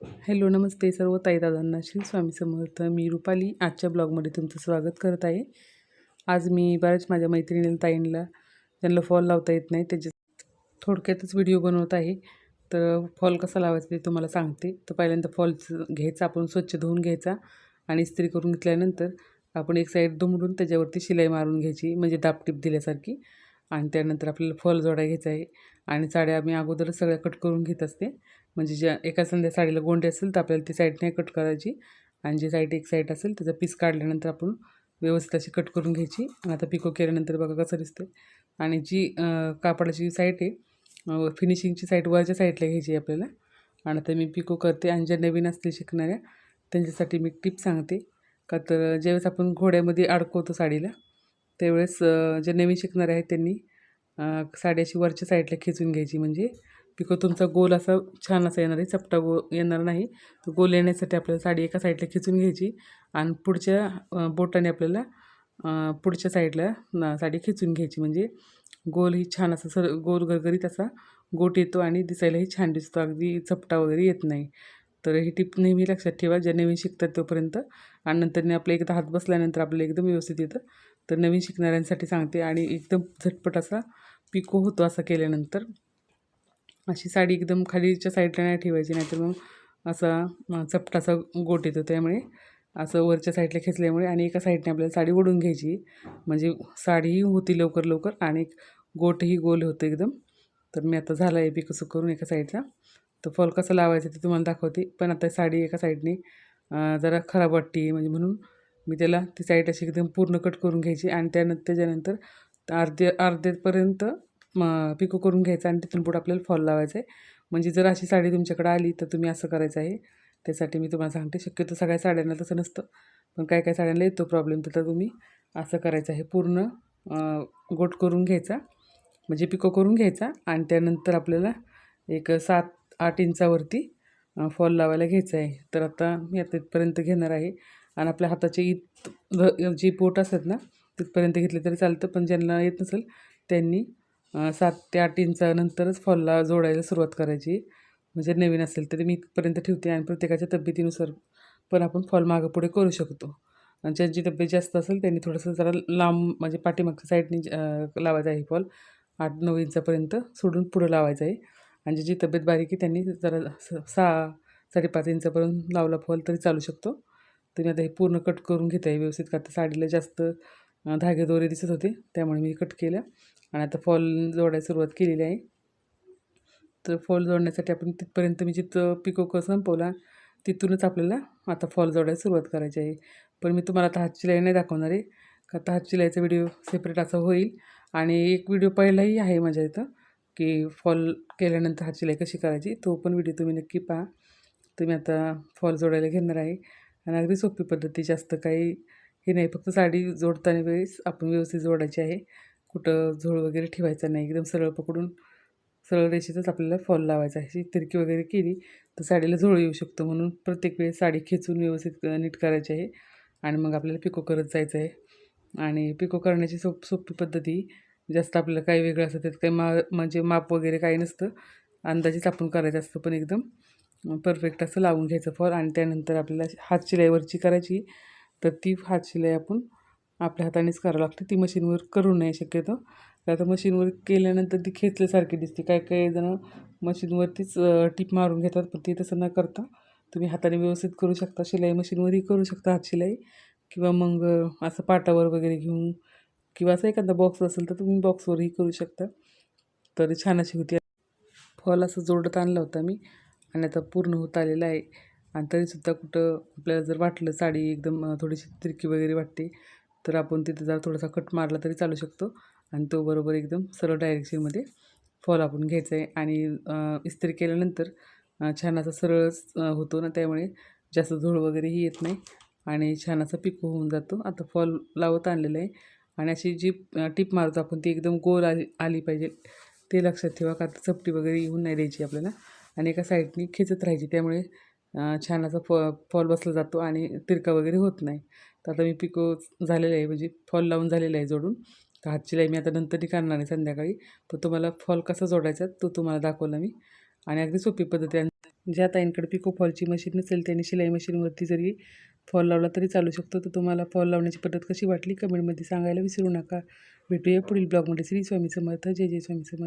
Hello नमस्ते सर्व ताईदादांना. श्री स्वामी समर्थ. मी रुपाली. आजच्या ब्लॉगमध्ये तुमचं स्वागत करत आहे. आज मी बऱ्याच माझ्या मैत्रिणी ताईंना त्यांना फॉल लावता येत नाही त्याचे थोडक्यातच व्हिडिओ बनवत आहे. तर फॉल कसा लावायचा ते तुम्हाला सांगते. तर पहिल्यांदा फॉल घ्यायचा आपण स्वच्छ धुवून घ्यायचा आणि इस्त्री करून घेतल्यानंतर आपण एक साईड दुमडून त्याच्यावरती शिलाई मारून घ्यायची म्हणजे दापटीप दिल्यासारखी. आणि त्यानंतर आपल्याला फॉल जोडा घ्यायचा आहे. आणि साड्या आम्ही अगोदरच सगळ्या कट करून घेत असते. म्हणजे ज्या एका संध्या साडीला गोंडे असेल तर आपल्याला ती साईड नाही कट करायची. आणि जी साईड एक साईड असेल त्याचा पीस काढल्यानंतर आपण व्यवस्थित अशी कट करून घ्यायची. आता पिको केल्यानंतर बघा कसं दिसते आणि जी कापडाची साईड आहे फिनिशिंगची साईड वरच्या साईडला घ्यायची आपल्याला. आणि आता मी पिको करते आणि ज्या नवीन असतील शिकणाऱ्या त्यांच्यासाठी मी टिप सांगते. का तर ज्यावेळेस आपण घोड्यामध्ये अडकवतो साडीला त्यावेळेस जे नवीन शिकणारे आहेत त्यांनी साडी अशी वरच्या साईडला खेचून घ्यायची. म्हणजे पिको तुमचा गोल असा छान असा येणार आहे चपटा गो येणार नाही. तर गोल येण्यासाठी आपल्याला साडी एका साईडला खिचून घ्यायची आणि पुढच्या बोटाने आपल्याला पुढच्या साईडला साडी खिचून घ्यायची. म्हणजे गोल ही छान असा सर गोल गरगरीत असा गोट येतो आणि दिसायलाही छान दिसतो. अगदी चपटा वगैरे येत नाही. तर ही टिप नेहमी लक्षात ठेवा. ज्या नवीन शिकतात तोपर्यंत आणि नंतर आपलं एकदा हात बसल्यानंतर आपल्याला एकदम व्यवस्थित येतं. तर नवीन शिकणाऱ्यांसाठी सांगते आणि एकदम झटपट असा पिको होतो असा केल्यानंतर अशी साडी एकदम खालीच्या साईडला नाही ठेवायची नाहीतर मग असा चपटासा गोट येतो त्यामुळे. असं वरच्या साईडला खेचल्यामुळे आणि एका साईडने आपल्याला साडी ओढून घ्यायची. म्हणजे साडीही होती लवकर लवकर आणि गोटही गोल होतं एकदम. तर मी आता झालं आहे कसं करून एका साईडला. तर फॉल कसं लावायचं ते तुम्हाला दाखवते. पण आता साडी एका साईडने जरा खराब वाटते म्हणजे म्हणून मी त्याला ती साईड अशी एकदम पूर्ण कट करून घ्यायची आणि त्यानंतर त्याच्यानंतर अर्धे अर्ध्यापर्यंत मग पिको करून घ्यायचं आणि तिथून पुढं आपल्याला फॉल लावायचं आहे. म्हणजे जर अशी साडी तुमच्याकडे आली तर तुम्ही असं करायचं आहे. त्यासाठी मी तुम्हाला सांगते शक्यतो सगळ्या साड्यांना तसं नसतं. पण काय काय साड्यांना येतो प्रॉब्लेम तर तुम्ही असं करायचं आहे. पूर्ण गोट करून घ्यायचा. म्हणजे पिको करून घ्यायचा आणि त्यानंतर आपल्याला एक सात आठ इंचावरती फॉल लावायला घ्यायचं आहे. तर आता मी आता इथपर्यंत घेणार आहे. आणि आपल्या हाताचे इत जी पोट असतात ना तिथपर्यंत घेतले तरी चालतं. पण ज्यांना येत नसेल त्यांनी सात ते आठ इंचानंतरच फॉलला जोडायला सुरुवात करायची. म्हणजे नवीन असेल तरी मी इथपर्यंत ठेवते आणि प्रत्येकाच्या तब्येतीनुसार पण आपण फॉल मागं पुढे करू शकतो. आणि ज्यांची तब्येत जास्त असेल त्यांनी थोडंसं जरा लांब म्हणजे पाठीमागच्या साईडने लावायचा आहे फॉल. आठ नऊ इंचापर्यंत सोडून पुढं लावायचं आहे. आणि ज्याची तब्येत बारीक आहे त्यांनी जरा सहा साडेपाच इंचापर्यंत लावला फॉल तरी चालू शकतो. तुम्ही आता हे पूर्ण कट करून घेत आहे व्यवस्थित का तर साडीला जास्त धागेदोरे दिसत होते त्यामुळे मी कट केलं. आणि आता फॉल जोडायला सुरुवात केलेली आहे. तर फॉल जोडण्यासाठी आपण तिथपर्यंत मी जिथं पिको संपवला तिथूनच आपल्याला आता फॉल जोडायला सुरुवात करायची आहे. पण मी तुम्हाला आता हात शिलाई नाही दाखवणार आहे का आता हात शिलाईचा व्हिडिओ सेपरेट असा होईल. आणि एक व्हिडिओ पहिलाही आहे माझ्या इथं की फॉल केल्यानंतर हात शिलाई कशी करायची तो पण व्हिडिओ तुम्ही नक्की पहा. तुम्ही आता फॉल जोडायला घेणार आहे. आणि अगदी सोपी पद्धती जास्त काही हे नाही फक्त साडी जोडताना वेळेस आपण व्यवस्थित जोडायची आहे. कुठं झोळ वगैरे ठेवायचा नाही. एकदम सरळ पकडून सरळ रेषेतच आपल्याला फॉल लावायचा. अशी तिरकी वगैरे केली तर साडीला झोळ येऊ शकतो म्हणून प्रत्येक वेळेस साडी खेचून व्यवस्थित नीट करायची आहे. आणि मग आपल्याला पिको करत जायचं आहे. आणि पिको करण्याची सोप सोपी पद्धती जास्त आपल्याला काही वेगळं असतं त्यात काही मा म्हणजे माप वगैरे काही नसतं. अंदाजेच आपण करायचं असतं पण एकदम परफेक्ट असं लावून घ्यायचं फॉल आणि त्यानंतर आपल्याला हात शिलाईवरची करायची. तर ती हात शिलाई आपण आपल्या हातानेच करावं लागते. ती मशीनवर करू नये शक्यतो. आता मशीनवर केल्यानंतर ती खेचल्यासारखी दिसते. काय काही जणं मशीनवरतीच टीप मारून घेतात पण ते तसं न करता तुम्ही हाताने व्यवस्थित करू शकता. शिलाई मशीनवरही करू शकता हात शिलाई. किंवा मग असं पाटावर वगैरे घेऊन किंवा असं एखादा बॉक्स असेल तर तुम्ही बॉक्सवरही करू शकता. तर छान अशी होती. फॉल असं जोडत आणला होता मी आणि आता पूर्ण होत आलेलं आहे. आणि तरीसुद्धा कुठं आपल्याला जर वाटलं साडी एकदम थोडीशी तिरकी वगैरे वाटते तर आपण तिथं जर थोडासा कट मारला तरी चालू शकतो. आणि तो बरोबर एकदम सरळ डायरेक्शनमध्ये फॉल आपण घ्यायचा आहे. आणि इस्त्री केल्यानंतर छान असा सरळच होतो ना त्यामुळे जास्त झोळ वगैरेही येत नाही. आणि छान असा पिको होऊन जातो. आता फॉल लावत आणलेला आहे. आणि अशी जी टीप मारतो आपण ती एकदम गोल आली आली पाहिजे. ते लक्षात ठेवा का चपटी वगैरे येऊन नाही द्यायची आपल्याला. आणि एका साईडनी खेचत राहायची. त्यामुळे छान असा फॉ फॉल बसला जातो आणि तिरका वगैरे होत नाही. तर आता मी पिको झालेलं आहे म्हणजे फॉल लावून झालेलं आहे जोडून. तर हात शिलाई मी आता नंतरही काढणार आहे संध्याकाळी. पण तुम्हाला फॉल कसा जोडायचा तो तुम्हाला दाखवला मी. आणि अगदी सोपी पद्धती ज्या ताईंकडे पिको फॉलची मशीन नसेल त्यांनी शिलाई मशीनवरती जरी फॉल लावला तरी चालू शकतो. तर तुम्हाला फॉल लावण्याची पद्धत कशी वाटली? कमेंटमध्ये सांगायला विसरू नका. भेटूया पुढील ब्लॉगमध्ये. श्री स्वामी समर्थ. जय जय स्वामी समर्थ.